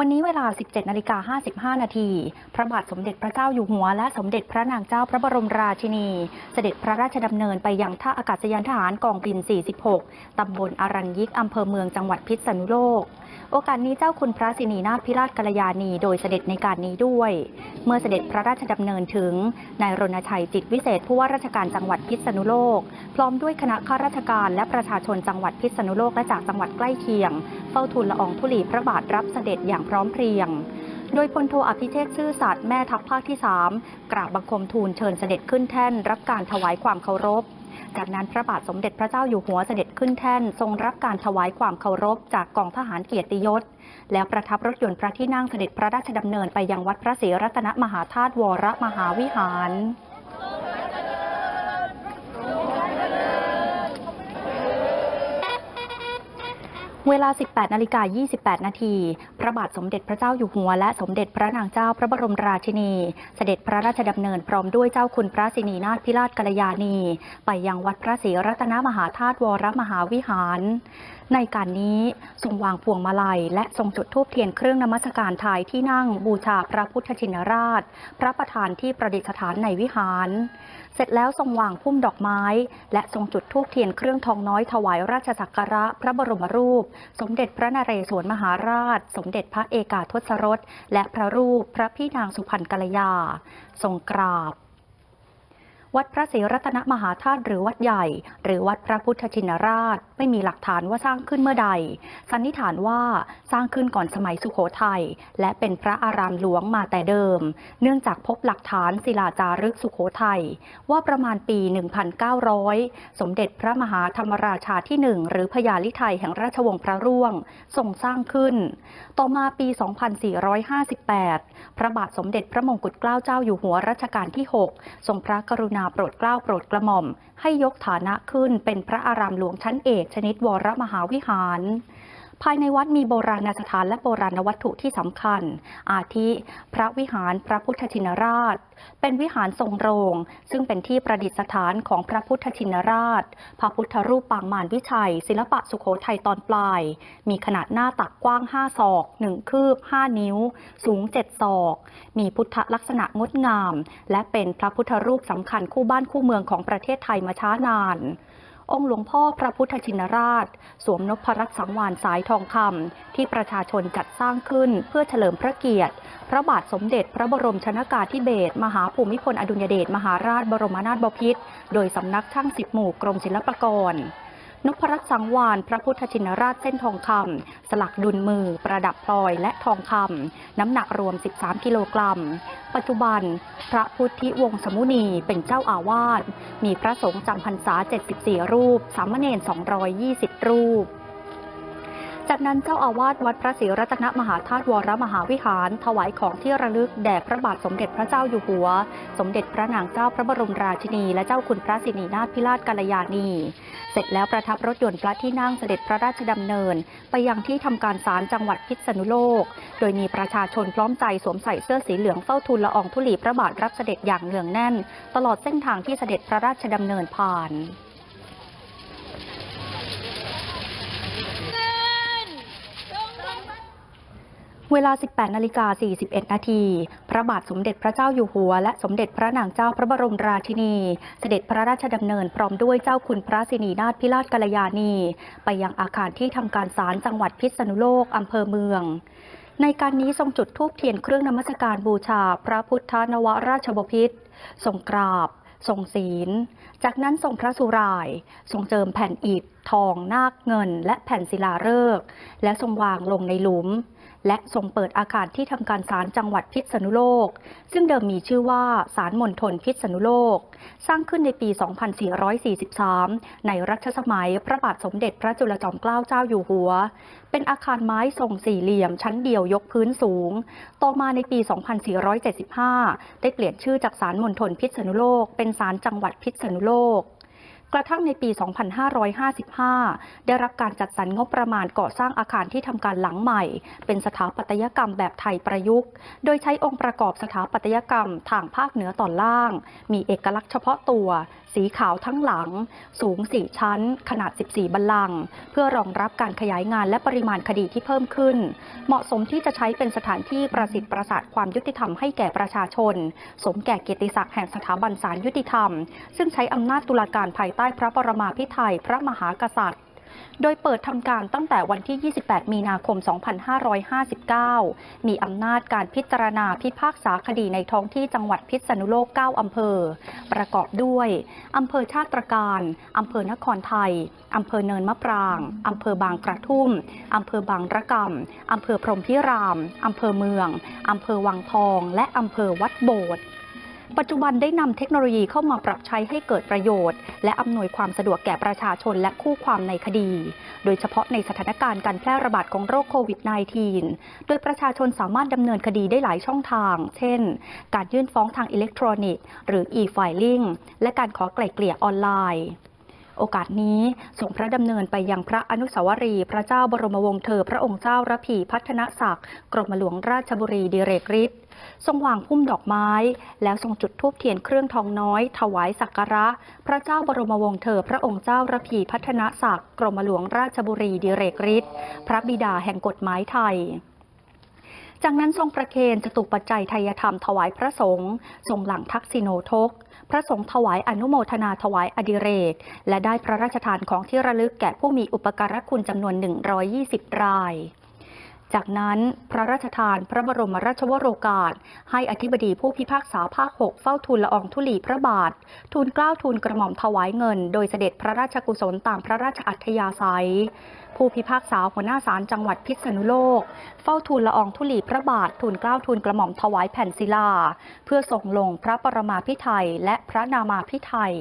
วันนี้เวลา 17นาฬิกา55 นาที พระบาทสมเด็จพระเจ้าอยู่หัว และสมเด็จพระนางเจ้าพระบรมราชินี เสด็จพระราชดำเนินไปยังท่าอากาศยานทหารกองบิน 46 ตำบลอารัญยิก อำเภอเมืองจังหวัดพิษณุโลก โอกาสนี้เจ้าคุณพระสินีนาถพิราชกัลยาณี โดยเสด็จในการนี้ด้วย เมื่อเสด็จพระราชดำเนินถึง นายรณชัยจิตวิเศษผู้ว่าราชการจังหวัดพิษณุโลก พร้อมด้วยคณะข้าราชการและประชาชนจังหวัดพิษณุโลกและจากจังหวัดใกล้เคียง เฝ้าทูลละอองธุลีพระบาทรับเสด็จอย่างพร้อมเพรียง โดยพลโทอภิเชษชื่อสัตว์แม่ทัพภาคที่ 3 กราบบังคมทูลเชิญเสด็จขึ้นแท่น รับการถวายความเคารพจากนั้นพระบาทสมเด็จพระเจ้าอยู่หัวเสด็จขึ้นแท่น ทรงรับการถวายความเคารพจากกองทหารเกียรติยศ แล้วประทับรถยนต์พระที่นั่งเสด็จพระราชดำเนินไปยังวัดพระศรีรัตนมหาธาตุวรมหาวิหาร เวลา 18 นาฬิกา 28 นาที ระบาทสมเด็จพระเจ้าอยู่หัว และสมเด็จพระนางเจ้าพระบรมราชินี เสด็จพระราชดำเนินพร้อมด้วยเจ้าคุณพระสินีนาถพิราชกัลยาณี ไปยังวัดพระศรีรัตนมหาธาตุวรมหาวิหาร ในการนี้ทรงวางพวงมาลัย และทรงจุดธูปเทียนเครื่องนมัสการทายที่นั่งบูชาพระพุทธชินราช พระประธานที่ประดิษฐานในวิหาร เสร็จแล้วทรงวางพุ่มดอกไม้ และทรงจุดธูปเทียนเครื่องทองน้อยถวายราชสักการะพระบรมรูป สมเด็จพระนเรศวรมหาราช สมเด็จพระเอกาทศรส และพระรูปพระพี่นางสุพรรณกัลยา ทรงกราบ วัดพระศรีรัตนมหาธาตุหรือวัดใหญ่ หรือวัดพระพุทธชินราชไม่มีหลักฐานว่าสร้างขึ้นเมื่อใด สันนิษฐานว่าสร้างขึ้นก่อนสมัยสุขโขทัยและเป็นพระอารามหลวงมาแต่เดิม เนื่องจากพบหลักฐานศิลาจารึกสุขโขทัยว่าประมาณปี 1900 สมเด็จพระมหาธรรมราชาที่หนึ่งหรือพญาลิไทยแห่งราชวงศ์พระร่วงทรงสร้างขึ้น ต่อมาปี 2458 พระบาทสมเด็จพระมงกุฎเกล้าเจ้าอยู่หัวรัชกาลที่ 6 ทรงพระกรุณาโปรดเกล้าโปรดกระหม่อม ให้ยกฐานะขึ้นเป็นพระอารามหลวงชั้นเอกชนิดวรมหาวิหาร ภายในวัดมีโบราณสถานและโบราณวัตถุที่สำคัญ อาทิ พระวิหารพระพุทธชินราช เป็นวิหารทรงโรง ซึ่งเป็นที่ประดิษฐานของพระพุทธชินราช พระพุทธรูปปางมารวิชัย ศิลปะสุโขทัยตอนปลาย มีขนาดหน้าตักกว้าง 5 ศอก 1 คืบ 5 นิ้ว สูง 7 ศอก มีพุทธลักษณะงดงาม และเป็นพระพุทธรูปสำคัญคู่บ้านคู่เมืองของประเทศไทยมาช้านาน องค์หลวงพ่อพระพุทธชินราช สวมนพรัตน์สังวานสายทองคำที่ประชาชนจัดสร้างขึ้นเพื่อเฉลิมพระเกียรติ พระบาทสมเด็จพระบรมชนากาธิเบศรมหาภูมิพลอดุลยเดชมหาราชบรมนาถบพิตรโดยสำนักช่างสิบหมู่กรมศิลปากร นพรัตน์สังวานพระพุทธชินราชเส้นทองคำสลักดุลมือ ประดับพลอยและทองคำน้ำหนักรวม 13 กิโลกรัม ปัจจุบัน พระพุทธิวงศ์สมุนีเป็นเจ้าอาวาสมีพระสงฆ์จำพรรษา 74 รูป สามเณร220 รูป จากนั้นเจ้าอาวาสวัดพระศรีรัตนมหาธาตุวรมหาวิหาร ถวายของที่ระลึกแด่พระบาทสมเด็จพระเจ้าอยู่หัว สมเด็จพระนางเจ้าพระบรมราชินี และเจ้าคุณพระสินีนาถพิราชกัลยาณี เสร็จแล้วประทับรถยนต์พระที่นั่งเสด็จพระราชดำเนิน ไปยังที่ทำการศาลจังหวัดพิษณุโลก โดยมีประชาชนพร้อมใจสวมใส่เสื้อสีเหลืองเฝ้าทูลละอองธุลีพระบาทรับเสด็จอย่างเนืองแน่น ตลอดเส้นทางที่เสด็จพระราชดำเนินผ่าน เวลา 18 นาฬิกา 41 นาที พระบาทสมเด็จพระเจ้าอยู่หัว และสมเด็จพระนางเจ้าพระบรมราชินี เสด็จพระราชดำเนินพร้อมด้วยเจ้าคุณพระสินีนาถพิราชกัลยาณี ไปยังอาคารที่ทำการศาลจังหวัดพิษณุโลกอำเภอเมือง ในการนี้ทรงจุดธูปเทียนเครื่องนมัสการบูชา พระพุทธนวราชบพิตรทรงกราบทรงศีล จากนั้นทรงพระสุราย ทรงเจิมแผ่นอิฐทอง นาคเงิน และแผ่นศิลาฤกษ์และทรงวางลงในหลุม และทรงเปิดอาคารที่ทำการศาลจังหวัดพิษณุโลก ซึ่งเดิมมีชื่อว่าศาลมณฑลพิษณุโลก สร้างขึ้นในปี 2443 ในรัชสมัยพระบาทสมเด็จพระจุลจอมเกล้าเจ้าอยู่หัว เป็นอาคารไม้ทรงสี่เหลี่ยมชั้นเดียวยกพื้นสูง ต่อมาในปี 2475 ได้เปลี่ยนชื่อจากศาลมณฑลพิษณุโลก เป็นศาลจังหวัดพิษณุโลก กระทั่งในปี 2555 ได้รับการจัดสรรงบประมาณก่อสร้างอาคารที่ทำการหลังใหม่ เป็นสถาปัตยกรรมแบบไทยประยุกต์ โดยใช้องค์ประกอบสถาปัตยกรรมทางภาคเหนือตอนล่าง มีเอกลักษณ์เฉพาะตัว สีขาวทั้งหลัง สูง 4 ชั้น ขนาด 14 บัลลังก์เพื่อรองรับการขยายงานและปริมาณคดีที่เพิ่มขึ้น เหมาะสมที่จะใช้เป็นสถานที่ประสิทธิ์ประสาทความยุติธรรมให้แก่ประชาชน สมแก่เกียรติศักดิ์แห่งสถาบันศาลยุติธรรม ซึ่งใช้อำนาจตุลาการภายใต้พระปรมาภิไธยพระมหากษัตริย์ โดยเปิดทำการตั้งแต่วันที่ 28 มีนาคม 2559 มีอำนาจการพิจารณาพิพากษาคดีในท้องที่จังหวัดพิษณุโลก 9 อำเภอ ประกอบด้วยอำเภอชาติตรการอำเภอนครไทยอำเภอเนินมะปรางอำเภอบางกระทุ่มอำเภอบางระกำอำเภอพรหมพิรามอำเภอเมืองอำเภอวังทอง และอำเภอวัดโบสถ์ ปัจจุบันได้นำเทคโนโลยีเข้ามาปรับใช้ให้เกิดประโยชน์ และอำนวยความสะดวกแก่ประชาชนและคู่ความในคดี โดยเฉพาะในสถานการณ์การแพร่ระบาดของโรคโควิด -19 โดยประชาชนสามารถดำเนินคดีได้หลายช่องทาง เช่น การยื่นฟ้องทางอิเล็กทรอนิกส์ หรือ e-filing และการขอไกล่เกลี่ยออนไลน์ โอกาสนี้ส่งพระดำเนินไปยังพระอนุสาวรีย์พระเจ้าบรมวงศ์เธอพระองค์เจ้าระพีพัฒนศักดิ์กรมหลวงราชบุรีดิเรกฤทธิ์ทรงวางพุ่มดอกไม้ แล้วทรงจุดธูปเทียนเครื่องทองน้อย ถวายสักการะ พระเจ้าบรมวงศ์เธอพระองค์เจ้าระพีพัฒนศักดิ์กรมหลวงราชบุรีดิเรกฤทธิ์พระบิดาแห่งกฎหมายไทยจากนั้นทรงประเคนจตุปัจจัยไทยธรรมถวายพระสงฆ์ทรงหลังทักษิโนทก พระสงฆ์ถวายอนุโมทนาถวายอดิเรก และได้พระราชทานของที่ระลึกแก่ผู้มีอุปการะคุณจำนวน 120 ราย จากนั้นพระราชทานพระบรมราชวโรกาส ให้อธิบดีผู้พิพากษาภาค6เฝ้าทูลละอองธุลีพระบาท ทูลเกล้าทูลกระหม่อมถวายเงิน โดยเสด็จพระราชกุศลตามพระราชอัธยาศัย ผู้พิพากษาหัวหน้าศาลจังหวัดพิษณุโลก เฝ้าทูลละอองธุลีพระบาท ทูลเกล้าทูลกระหม่อมถวายแผ่นศิลา เพื่อส่งลงพระปรมาภิไธยและพระนามาภิไธย